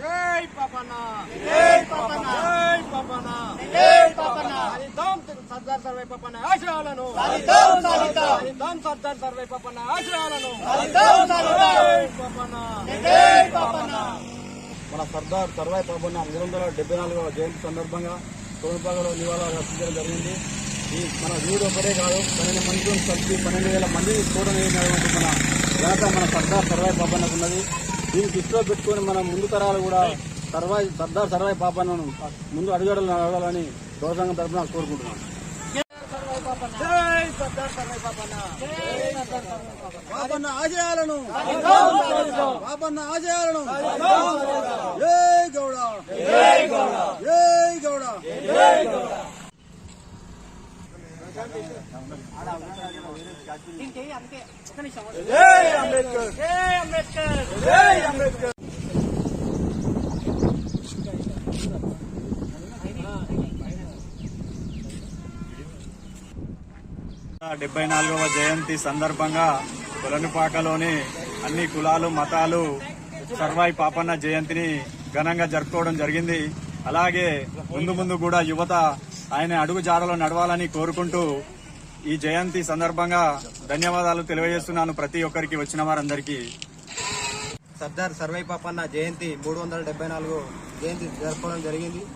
జై జై జై జై సాధిద్దాం సర్దార్ సర్వై పాపన్న ఆశయాలను. సాధిద్దాం సాధిద్దాం సాధిద్దాం. సర్దార్ సర్వై పాపన్న ఆశయాలను. సాధిద్దాం సాధిద్దాం. జై పాపన్న. జై పాపన్న. మన సర్దార్ సర్వాయి పాపన్న మూడు వందల డెబ్బై నాలుగవ జయంతి సందర్భంగా సోమపాగలో నివాళులు అర్పించడం జరిగింది. మన వీడు ఒకటే కాదు పన్నెండు మందితో కలిసి పన్నెండు వేల మందిని చూడలేనటువంటి మన ఘనత మన సర్దార్ సర్వాయి పాపన్నకు ఉన్నది. దీన్ని దృష్టిలో పెట్టుకొని మన ముందు తరాలు కూడా సర్వాయి సర్దార్ సర్వాయి పాపన్నను ముందు అడుగుజాడలు నడవాలని గౌరవంగా తరఫున కోరుకుంటున్నాను పాపన్న ఆశయాలను పాపన్న ఆశయాలను జై గౌడ. జై గౌడ. జై అంబేద్కర్ జై అంబేద్కర్ డెబ్బై నాలుగవ జయంతి సందర్భంగా కొలనుపాకలోని అన్ని కులాలు మతాలు సర్వాయి పాపన్న జయంతిని ఘనంగా జరుపుకోవడం జరిగింది. అలాగే ముందు ముందు కూడా యువత ఆయన అడుగు జాడలో నడవాలని కోరుకుంటూ ఈ జయంతి సందర్భంగా ధన్యవాదాలు తెలియజేస్తున్నాను ప్రతి ఒక్కరికి వచ్చిన వారందరికీ. సర్దార్ సర్వై పాపన్న జయంతి మూడు వందల డెబ్బై నాలుగు జయంతి జరుపుకోవడం జరిగింది.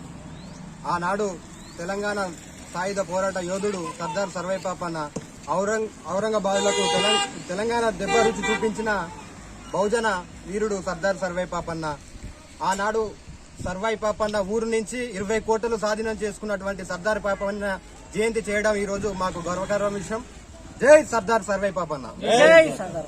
ఆనాడు తెలంగాణ సాయుధ పోరాట యోధుడు సర్దార్ సర్వై పాపన్న ఔరంగ్ ఔరంగాబాద్లకు తెలం- తెలంగాణ దెబ్బ రుచి చూపించిన బహుజన వీరుడు సర్దార్ సర్వై పాపన్న ఆనాడు సర్వాయి పాపన్న ఊరు నుంచి ఇరవై కోట్లు స్వాధీనం చేసుకున్నటువంటి సర్దార్ పాపన్న జయంతి చేయడం ఈ రోజు మాకు గర్వకరమైన విషయం. జై సర్దార్ సర్వై పాపన్న. జై సర్దార్